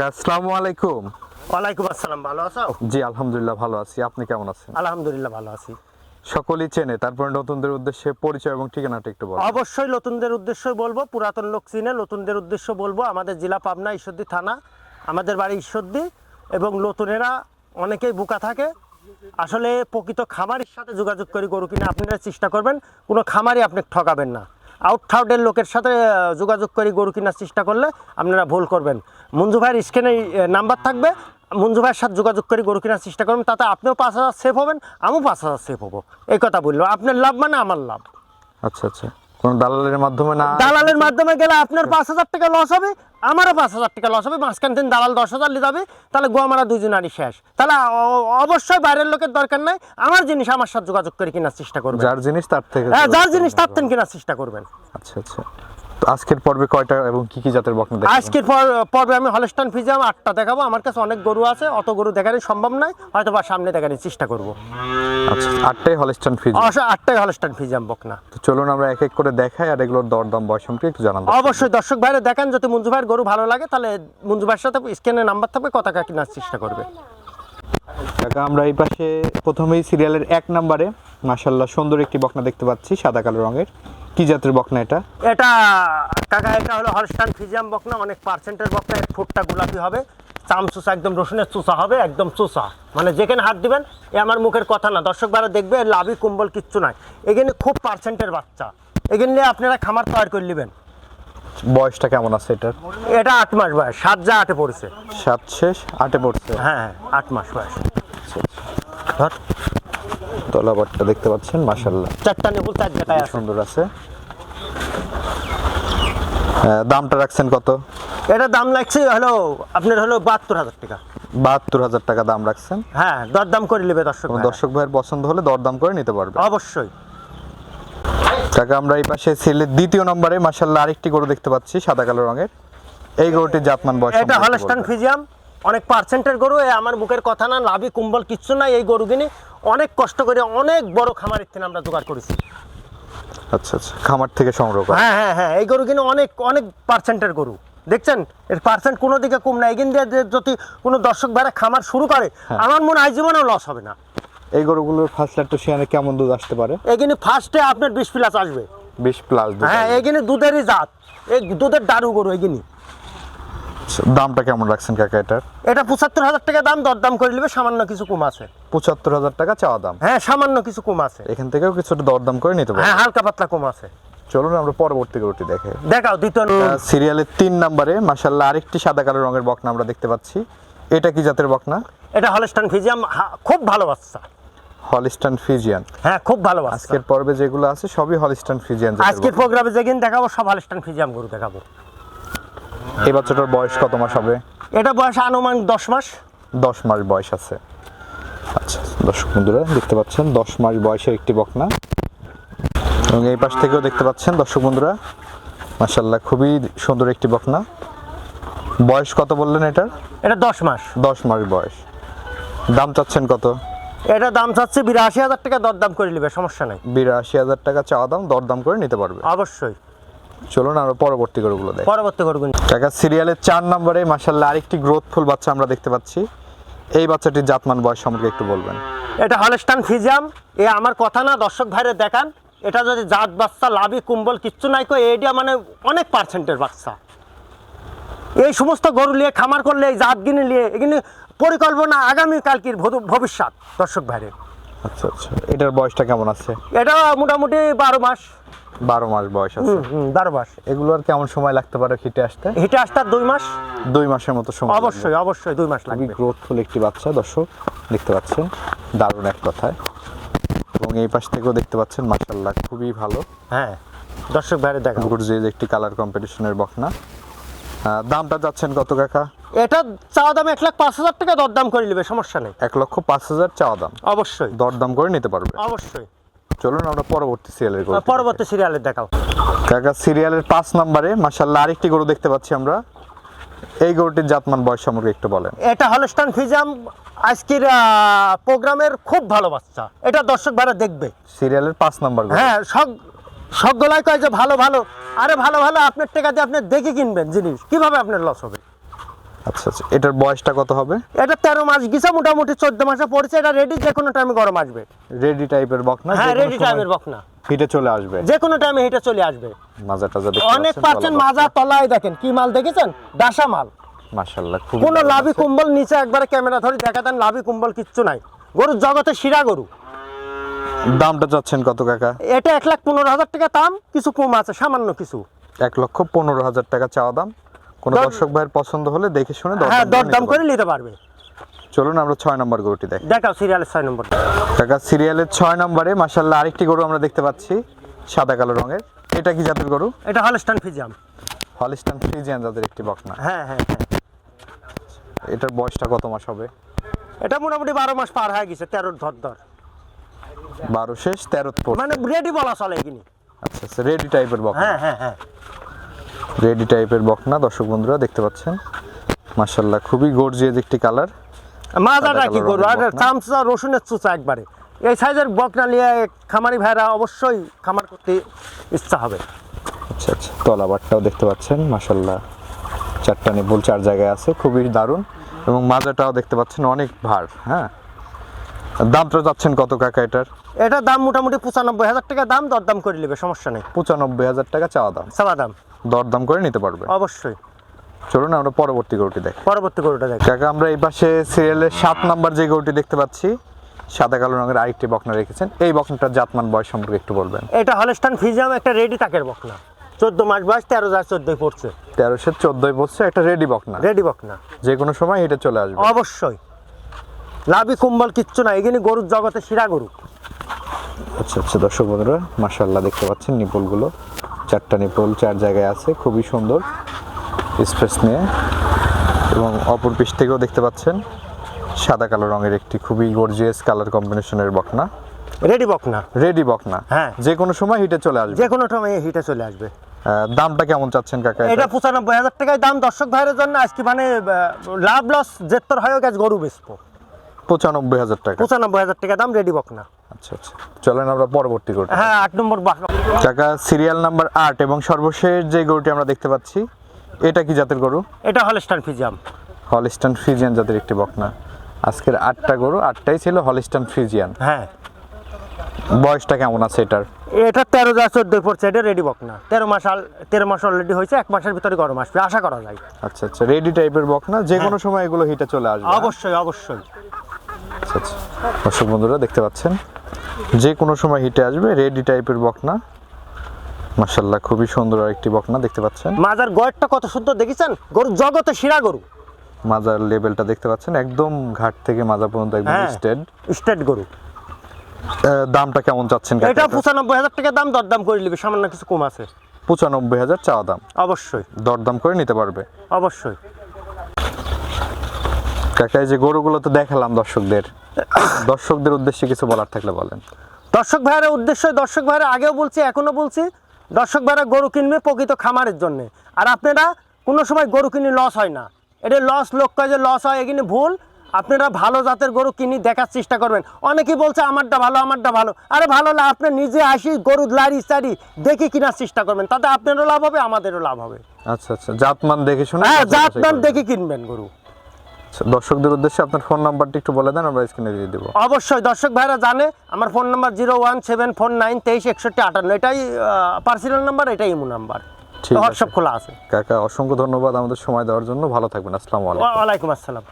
কাকা আসসালামু আলাইকুম। ওয়ালাইকুম আসসালাম ভালো আছো? জি আলহামদুলিল্লাহ ভালো আছি। আপনি কেমন আছেন? আলহামদুলিল্লাহ ভালো আছি। সকলেই চেনে তারপরে নতুনদের উদ্দেশ্যে পরিচয় এবং ঠিকানাটা একটু বল অবশ্যই নতুনদের উদ্দেশ্যই বলব পুরাতন লোক চিনে নতুনদের উদ্দেশ্য বলব। আমাদের জেলা পাবনা ঈশ্বরদী থানা আমাদের বাড়ি ঈশ্বরদী এবং নতুনেরা অনেকেই বোকা থাকে। আসলে প্রকৃত খামারের সাথে যোগাযোগ করে গরু কিনে আপনারা চেষ্টা করবেন কোনো খামারই আপনি ঠকাবেন না। আউট থাউটের লোকের সাথে যোগাযোগ করে গরু কেনার চেষ্টা করলে আপনারা ভুল করবেন। মঞ্জু ভাইয়ের স্ক্রিনে নাম্বার থাকবে। মঞ্জু ভাইয়ের সাথে যোগাযোগ করে গরু কেনার চেষ্টা করবেন, তাতে আপনিও পাঁচ হাজার সেফ হবেন, আমিও পাঁচ হাজার সেফ হব। এই কথা বলল। আপনার লাভ মানে আমার লাভ। আচ্ছা আচ্ছা। কোন দালালের মাধ্যমে না? দালালের মাধ্যমে গেলে আপনার পাঁচ হাজার টাকা লস হবে আমারও পাঁচ হাজার টাকা লস হবে মাঝখান থেকে দালাল দশ হাজার নিয়ে যাবে তাহলে গো আমরা দুজনারই শেষ। তাহলে অবশ্যই বাইরের লোকের দরকার নাই আমার জিনিস আমার সাথে যোগাযোগ করে কেনার চেষ্টা করবেন। যার জিনিস তার থেকে হ্যাঁ যার জিনিস তার থেকে কেনার চেষ্টা করবেন। আচ্ছা আচ্ছা। আজকের পর্বে কয়টা এবং কি কি জাতের বকনা দেখবেন আজকের পর পর্বে আমি হলস্টান ফিজাম আটটা দেখাবো। আমার কাছে অনেক গরু আছে অত গরু দেখানো সম্ভব নয়। হয়তো বা সামনে দেখানোর চেষ্টা করব। আচ্ছা আটটাই হলিস্টান ফিজ অবশ্য আটটাই হলস্টান ফিজাম বক না তো চলুন আমরা এক এক করে দেখাই আর এগুলোর দরদাম বয়স সম্পর্কে একটু জানাব অবশ্যই দর্শক ভাইরা দেখেন যদি মঞ্জু ভাইয়ের গরু ভালো লাগে তাহলে মঞ্জু ভাইয়ের সাথে স্ক্যানের নাম্বার থাকবে কথা কেনার চেষ্টা করবে। কাকা আমরা এই পাশে প্রথমেই সিরিয়ালের এক নম্বরে মাশাল্লাহ সুন্দর একটি বকনা দেখতে পাচ্ছি সাদা কালো রঙের। কি জাতের বকনা এটা? এটা কাকা এটা হলো হলস্টান ফিজিয়াম বকনা অনেক পার্সেন্টের বকনা এর ঠোঁটটা গোলাপি হবে চাম চুষা একদম রসুনের চুষা হবে একদম চুষা। মানে যেখানে হাত দিবেন এ আমার মুখের কথা না। দর্শক বারা দেখবে লাভি কুম্বল কিচ্ছু নাই। এখানে খুব পার্সেন্টের বাচ্চা। এখানে নিয়ে আপনারা খামার তৈরি করে নেবেন। বয়সটা কেমন আছে এটার? এটা আট মাস বয়স সাত যা আটে পড়েছে। সাত শেষ আটে পড়ছে। হ্যাঁ হ্যাঁ আট মাস বয়স। ধর। তলাবারটা দেখতে পাচ্ছেন মাশাল্লাহ চারটা নেবুল চার জায়গায় সুন্দর আছে। দামটা রাখছেন কত? এটা দাম লাগছে হলো আপনার হলো বাহাত্তর হাজার টাকা। বাহাত্তর হাজার টাকা দাম রাখছেন? হ্যাঁ দরদাম করে নেবে দর্শক। দর্শক ভাইয়ের পছন্দ হলে দরদাম করে নিতে পারবে। অবশ্যই। টাকা আমরা এই পাশে সিলের দ্বিতীয় নম্বরে মাশাল্লাহ আরেকটি গরু দেখতে পাচ্ছি সাদা কালো রঙের। এই গরুটির জাতমান বয়স এটা হলস্টান ফিজিয়াম। অনেক পার্সেন্টের গরু এ আমার মুখের কথা না লাভি কুম্বল কিচ্ছু নাই এই গরু কিনে অনেক কষ্ট করে অনেক বড় খামারের থেকে আমরা জোগাড় করেছি। আচ্ছা আচ্ছা খামার থেকে সংগ্রহ করা। হ্যাঁ হ্যাঁ হ্যাঁ এই গরু কিনে অনেক অনেক পার্সেন্টের গরু। দেখছেন? এর পার্সেন্ট কোনো দিকে কম না। এগিন দিয়ে যদি কোনো দর্শক ভাইরা খামার শুরু করে হ্যাঁ। আমার মনে হয় জীবনেও লস হবে না। এই গরুগুলোর ফার্স্ট লাইট শিয়ানে কেমন দুধ আসতে পারে? এগিনে ফার্স্টে আপনার বিশ প্লাস আসবে। বিশ প্লাস হ্যাঁ। এগিনে দুধেরই জাত। এই দুধের দারু গরু এগিনি। আচ্ছা, দামটা কেমন রাখছেন কাকা এটার? এটা পঁচাত্তর হাজার টাকা দাম দরদাম করে নেবে সামান্য কিছু কম আছে। পঁচাত্তর হাজার টাকা চাওয়া দাম? হ্যাঁ সামান্য কিছু কম আছে। এখান থেকেও কিছুটা দরদাম করে নিতে পারবে হ্যাঁ হালকা পাতলা কম আছে। চলুন আমরা পরবর্তী গরুটি দেখে। দেখাও দ্বিতীয় সিরিয়ালের তিন নম্বরে মাসাল্লাহ আরেকটি সাদা কালো রঙের বকনা আমরা দেখতে পাচ্ছি। এটা কি জাতের বকনা? এটা হলস্টান ফিজিয়াম খুব ভালো বাচ্চা। হলিস্টান ফিজিয়ান হ্যাঁ খুব ভালো আজকের পর্বে যেগুলো আছে সবই হলিস্টান ফিজিয়ান আজকের প্রোগ্রামে যেদিন দেখাবো সব হলিস্টান ফিজিয়াম গরু দেখাবো। এই বাচ্চাটার বয়স কত মাস হবে? এটা বয়স আনুমানিক দশ মাস। দশ মাস বয়স আছে। আচ্ছা দর্শক বন্ধুরা দেখতে পাচ্ছেন দশ মাস বয়সের একটি বকনা। এবং এই পাশ থেকেও দেখতে পাচ্ছেন দর্শক বন্ধুরা মাসাল্লাহ খুবই সুন্দর একটি বকনা। বয়স কত বললেন এটার? এটা দশ মাস। দশ মাস বয়স। দাম চাচ্ছেন কত? এটা দাম চাচ্ছে বিরাশি হাজার টাকা দরদাম করে নেবে সমস্যা নেই। বিরাশি হাজার টাকা চাওয়া দাম দরদাম করে নিতে পারবে। অবশ্যই। চলুন আমরা পরবর্তী গরুগুলো দেখ। পরবর্তী গরু কিনছি। টাকা সিরিয়ালের চার নম্বরে মাসাল্লাহ আরেকটি গ্রোথফুল বাচ্চা আমরা দেখতে পাচ্ছি। এই বাচ্চাটির জাতমান বয়স সম্পর্কে একটু বলবেন। এটা হলস্টান ফিজিয়াম। এ আমার কথা না দর্শক ভাইরে দেখান। এটা যদি জাত বাচ্চা লাভি কুম্বল কিচ্ছু নাই কো এইটা মানে অনেক পার্সেন্টের বাচ্চা। এই সমস্ত গরু নিয়ে খামার করলে এই জাত গিনে নিয়ে এখানে পরিকল্পনা আগামী কালকের ভবিষ্যৎ দর্শক ভাইরে। আচ্ছা আচ্ছা। এটার বয়সটা কেমন আছে? এটা মোটামুটি বারো মাস। বারো মাস বয়স আছে। বারো মাস। এগুলোর কেমন সময় লাগতে পারে হিটে আসতে? হিটে আসতে দুই মাস। দুই মাসের মতো সময় অবশ্যই অবশ্যই দুই মাস লাগবে। গ্রোথফুল একটি বাচ্চা দর্শক। দেখতে পাচ্ছেন দারুণ এক কথায়। এবং এই পাশ থেকেও দেখতে পাচ্ছেন মাসাল্লাহ খুবই ভালো। হ্যাঁ দর্শক ভাইরে দেখা গুরজির একটি কালার কম্পিটিশনের বকনা। দামটা যাচ্ছেন কত কাকা? এটা চাওয়া দাম এক লাখ পাঁচ হাজার টাকা দরদাম করে নেবে সমস্যা নেই। এক লক্ষ পাঁচ হাজার চাওয়া দাম। অবশ্যই। দরদাম করে নিতে পারবে? অবশ্যই। চলুন আমরা পরবর্তী সিরিয়ালের গরু পরবর্তী সিরিয়ালে দেখাও। কাকা সিরিয়ালের পাঁচ নম্বরে মাসাল্লাহ আরেকটি গরু দেখতে পাচ্ছি আমরা। এই গরুটির জাতমান বয়স সম্পর্কে একটু বলেন। এটা হলস্টান ফিজাম আজকের প্রোগ্রামের খুব ভালো বাচ্চা। এটা দর্শক ভাড়া দেখবে। সিরিয়ালের পাঁচ নম্বর হ্যাঁ সব সবগুলাই কয় যে ভালো ভালো। আরে ভালো ভালো আপনার টাকা দিয়ে আপনি দেখে কিনবেন জিনিস। কীভাবে আপনার লস হবে? আচ্ছা আচ্ছা এটার বয়সটা কত হবে? এটা তেরো মাস গেছে মোটামুটি চোদ্দ মাসে পড়েছে এটা রেডি যে কোনো টাইমে গরম আসবে। রেডি টাইপের বকনা হ্যাঁ রেডি টাইমের বকনা। হিটে চলে আসবে। যে কোনো টাইমে হেঁটে চলে আসবে। মাজা টাজা অনেক পার্সেন্ট মাজা তলায় দেখেন কি মাল দেখেছেন? ডাসা মাল। মাশাআল্লাহ খুব কোনো লাভি কুম্বল নিচে একবারে ক্যামেরা ধরে দেখা দেন লাভি কুম্বল কিচ্ছু নাই। গরুর জগতে শিরা গরু। দামটা চাচ্ছেন কত কাকা? এটা এক লাখ পনেরো হাজার টাকা দাম কিছু কম আছে সামান্য কিছু। এক লক্ষ পনেরো হাজার টাকা চাওয়া দাম। কোনো দর্শক ভাইয়ের পছন্দ হলে দেখে শুনে হ্যাঁ দরদাম দরদাম করে নিতে পারবে। চলুন আমরা ছয় নম্বর গরুটি দেখি। দেখাও সিরিয়ালের ছয় নম্বর। কাকা সিরিয়ালের ছয় নম্বরে মাশাল্লাহ আরেকটি গরু আমরা দেখতে পাচ্ছি সাদা কালো রঙের। এটা কি জাতের গরু? এটা হলস্টান ফিজাম হলিস্টান ফ্রিজিয়ান জাতের একটি বকনা। হ্যাঁ হ্যাঁ হ্যাঁ। এটার বয়সটা কত মাস হবে? এটা মোটামুটি বারো মাস পার হয়ে গেছে তেরোর ধর ধর। বারো শেষ তেরো মানে রেডি বলা চলে এখানে আচ্ছা আচ্ছা রেডি টাইপের বকনা। হ্যাঁ হ্যাঁ হ্যাঁ। রেডি টাইপের বকনা দর্শক বন্ধুরা দেখতে পাচ্ছেন? মাশাল্লাহ খুবই গর্জিয়াস একটি কালার মাজাটা কি করব? আর চামচা রসুনের চুচা একবারে। এই সাইজের বকনা নিয়ে খামারি ভাইরা অবশ্যই খামার করতে ইচ্ছা হবে। আচ্ছা আচ্ছা তলাবারটাও দেখতে পাচ্ছেন মাশাল্লাহ চারটা নিপুল চার জায়গায় আছে খুবই দারুণ। এবং মাজাটাও দেখতে পাচ্ছেন অনেক ভার হ্যাঁ? দামটা যাচ্ছেন কত কাকা এটার? এটার দাম মোটামুটি পঁচানব্বই হাজার টাকা দাম দরদাম করে নেবে সমস্যা নেই। পঁচানব্বই হাজার টাকা চাওয়া দাম। চাওয়া দাম। দরদাম করে নিতে পারবে? অবশ্যই। চলুন আমরা পরবর্তী গরুটি দেখি। পরবর্তী গরুটা দেখ। কাকা আমরা এই পাশে সিরিয়ালের সাত নাম্বার যে গরুটি দেখতে পাচ্ছি সাদা কালো রঙের আরেকটি বকনা রেখেছেন। এই বকনাটার জাতমান বয়স সম্পর্কে একটু বলবেন। এটা হলস্টান ফিজাম একটা রেডি তাকের বকনা। চোদ্দ মাস বয়স তেরো হাজার চোদ্দই পড়ছে। তেরোশো চোদ্দই বছর একটা রেডি বকনা। রেডি বকনা। যে কোনো সময় এটা চলে আসবে। অবশ্যই। লাভি কুম্বল কিচ্ছু না এখানে গরুর জগতে শিরা গরু। আচ্ছা আচ্ছা দর্শক বন্ধুরা মাশাল্লাহ দেখতে পাচ্ছেন নিপলগুলো। চারটা নিপল চার জায়গায় আছে খুবই সুন্দর স্পেস নিয়ে। এবং অপর পিস থেকেও দেখতে পাচ্ছেন সাদা কালো রঙের একটি খুবই গর্জিয়াস কালার কম্বিনেশনের বকনা। রেডি বকনা? রেডি বকনা। হ্যাঁ। যে কোনো সময় হিটে চলে আসবে। যে কোনো সময় হিটে চলে আসবে। দামটা কেমন চাচ্ছেন কাকা এটা? এটা পঁচানব্বই হাজার টাকায় দাম দর্শক ভাইয়ের জন্য আজকে মানে লাভ লস যেত্তর হয়ে গেছে গরু বেচবো। পঁচানব্বই হাজার টাকা। পঁচানব্বই হাজার টাকা দাম রেডি বকনা আচ্ছা আচ্ছা। চলেন আমরা পরবর্তী গরুটি হ্যাঁ আট নম্বর বাক- কাকা সিরিয়াল নাম্বার আট এবং সর্বশেষ যে গরুটি আমরা দেখতে পাচ্ছি এটা কি জাতের গরু? এটা হলস্টান ফিজাম হলিস্টান ফ্রিজিয়ান জাতের একটি বকনা আজকের আটটা গরু আটটাই ছিল হলিস্টান ফ্রিজিয়ান হ্যাঁ। বয়সটা কেমন আছে এটার? এটা তেরো হাজার চোদ্দই পড়ছে এটা রেডি বকনা তেরো মাস আল তেরো মাস অলরেডি হয়েছে এক মাসের ভিতরে গরম আসবে আশা করা যায়। আচ্ছা আচ্ছা। রেডি টাইপের বকনা যে কোনো সময় এগুলো হিটে চলে আসবে। হ্যাঁ? অবশ্যই অবশ্যই। দর্শক বন্ধুরা দেখতে পাচ্ছেন? যে কোনো সময় হিটে আসবে রেডি টাইপের বকনা। মার্শাল্লাহ খুবই সুন্দর একটি বকনা দেখতে পাচ্ছেন? মাজার গয়েরটা কত সুন্দর দেখেছেন? গরু জগতে শিরা গরু। মাজার লেভেলটা দেখতে পাচ্ছেন? একদম ঘাট থেকে মাজা পর্যন্ত একদম হ্যাঁ স্টেড গরু। দামটা কেমন চাচ্ছেন এটা? পঁচানব্বই হাজার টাকা দাম দরদাম করে নিবে সামান্য কিছু কম আছে। পঁচানব্বই হাজার চাওয়া দাম। অবশ্যই। দরদাম করে নিতে পারবে। অবশ্যই। কাকা এই যে গরুগুলো তো দেখালাম দর্শকদের। দর্শকদের উদ্দেশ্যে কিছু বলার থাকলে বলেন। দর্শক ভাইয়ের উদ্দেশ্য দর্শক ভাইয়েরা আগেও বলছি এখনও বলছি দর্শক ভাইরা গরু কিনবে প্রকৃত খামারের জন্য। আর আপনারা কোনো সময় গরু কিনে লস হয় না। এটা লস লোক কয় যে লস হয় এখানে ভুল। আপনারা ভালো জাতের গরু কিনি দেখার চেষ্টা করবেন। অনেকেই বলছে আমারটা ভালো আমারটা ভালো। আরে ভালো না আপনি নিজে আসি গরু লারি সারি দেখে কেনার চেষ্টা করবেন। তাতে আপনারও লাভ হবে আমাদেরও লাভ হবে। আচ্ছা আচ্ছা। জাতমান দেখে শুনে হ্যাঁ যাচাই জাত মান দেখে কিনবেন গরু। দর্শকদের উদ্দেশ্যে আপনার ফোন নাম্বারটি একটু বলে দেন আমরা স্ক্রিনে দিয়ে দেবো। অবশ্যই দর্শক ভাইরা জানে আমার phone number zero one seven four nine তেইশ একষট্টি আটান্ন এটাই পার্সোনাল নাম্বার এটাই ইমো নাম্বার। হোয়াটসঅ্যাপ খোলা আছে। কাকা অসংখ্য ধন্যবাদ আমাদের সময় দেওয়ার জন্য। ভালো থাকবেন। আসসালামু আলাইকুম। ওয়ালাইকুম আসসালাম।